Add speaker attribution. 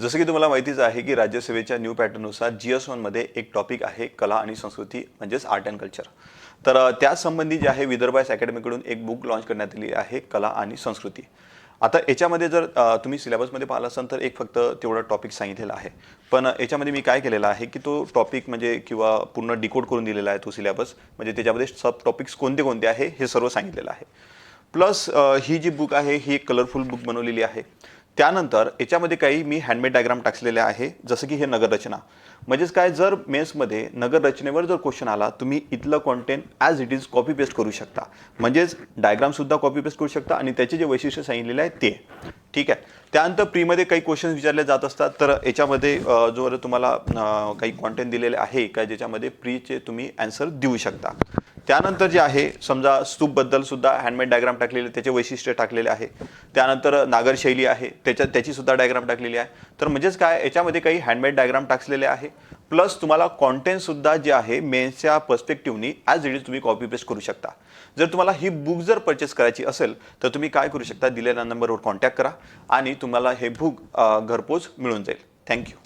Speaker 1: जसं की तुम्हाला माहितीच आहे की राज्यसेवेच्या न्यू पॅटर्ननुसार जी एसमध्ये एक टॉपिक आहे कला आणि संस्कृती म्हणजेच आर्ट अँड कल्चर तर त्यासंबंधी जे आहे विदर्भास अकॅडमीकडून एक बुक लॉन्च करण्यात आली आहे कला आणि संस्कृती. आता याच्यामध्ये जर तुम्ही सिलेबसमध्ये पाहिलं असाल तर एक फक्त तेवढा टॉपिक सांगितलेला आहे. पण याच्यामध्ये मी काय केलेलं आहे की तो टॉपिक म्हणजे किंवा पूर्ण डिकोड करून दिलेला आहे तो सिलेबस म्हणजे त्याच्यामध्ये सब टॉपिक्स कोणते कोणते आहे हे सर्व सांगितलेलं आहे. प्लस ही जी बुक आहे ही एक कलरफुल बुक बनवलेली आहे. त्यानंतर याच्यामध्ये काही मी हँडमेड डायग्राम टाकलेले आहे जसं की हे नगररचना. म्हणजेच काय जर मेन्समध्ये नगररचनेवर जर क्वेश्चन आला तुम्ही इथलं content as it is copy paste करू शकता. म्हणजेच डायग्रामसुद्धा कॉपी पेस्ट करू शकता आणि त्याचे जे वैशिष्ट्य सांगितलेले आहे ते. ठीक आहे? त्यानंतर प्रीमध्ये काही क्वेश्चन्स विचारले जात असतात तर याच्यामध्ये जो तुम्हाला काही कॉन्टेंट दिलेले आहे का ज्याच्यामध्ये प्रीचे तुम्ही अँसर देऊ शकता. त्यानंतर जे आहे समजा स्तूपबद्दल सुद्धा हँडमेड डायग्राम टाकलेले त्याचे वैशिष्ट्य टाकलेले आहे. त्यानंतर नागरशैली आहे त्याच्या त्याची सुद्धा डायग्राम टाकलेली आहे. तर म्हणजेच काय याच्यामध्ये काही हँडमेड डायग्राम टाकलेले आहे. प्लस तुम्हाला कॉन्टेंट सुद्धा जे आहे मेन्सच्या पर्स्पेक्टिव्हनी ॲज इट इज तुम्ही कॉपी पेस्ट करू शकता. जर तुम्हाला ही बुक जर परचेस करायची असेल तर तुम्ही काय करू शकता? दिलेल्या नंबरवर कॉन्टॅक्ट करा आणि तुम्हाला हे बुक घरपोच मिळून जाईल. थँक्यू